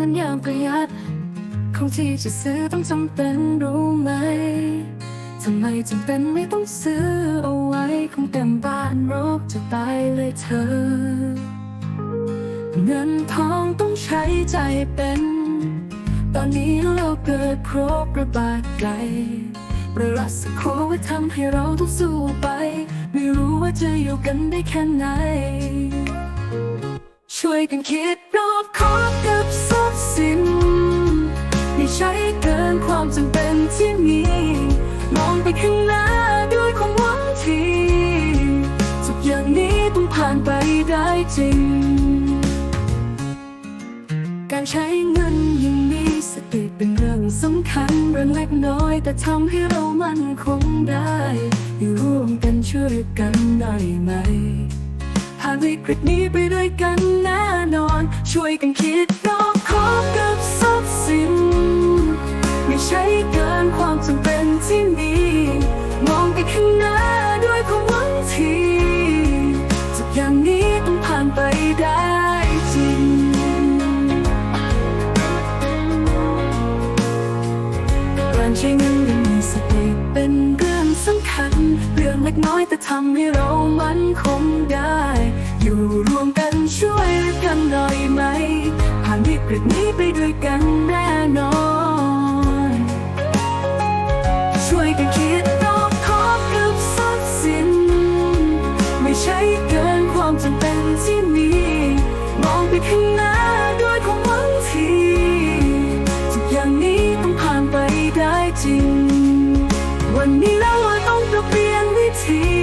เงินอย่างประหยัด ของที่จะซื้อต้องจำเป็นรู้ไหมทำไมจำเป็นไม่ต้องซื้อเอาไว้คงเต็มบ้านรกจะตายเลยเธอ เงินทองต้องใช้ใจเป็น ตอนนี้เราเกิดครบระบาดไกลประรัสโควิดทำให้เราต้องสู้ไป ไม่รู้ว่าจะอยู่กันได้แค่ไหน ช่วยกันคิดรอบคอบ ผ่านไปได้จริง การใช้เงินยังมีสติเป็นเรื่องสำคัญเรื่องเล็กน้อย แต่ทำให้เรามั่นคงได้ อยู่ร่วมกันช่วยกันได้ไหมผ่านวิกฤตนี้ไปด้วยกันนะ ได้จริงใช้เงินอย่างมีสติเป็นเรื่องสำคัญ เรื่องเล็กน้อยแต่ทำให้เรามันคงได้ อยู่รวมกันช่วยกันหน่อยไหม ผ่านวิกฤตนี้ไปด้วยกันแน่นอน ช่วยกันคิดรอบคอบกับทรัพสิน ไม่ใช่เกินความจำเป็นที่มี มองไปข้างหน้าด้วยความหวังทีทุกอย่างนี้ต้องผ่านไปได้จริง วันนี้แล้วเราต้องเปลี่ยนวิธี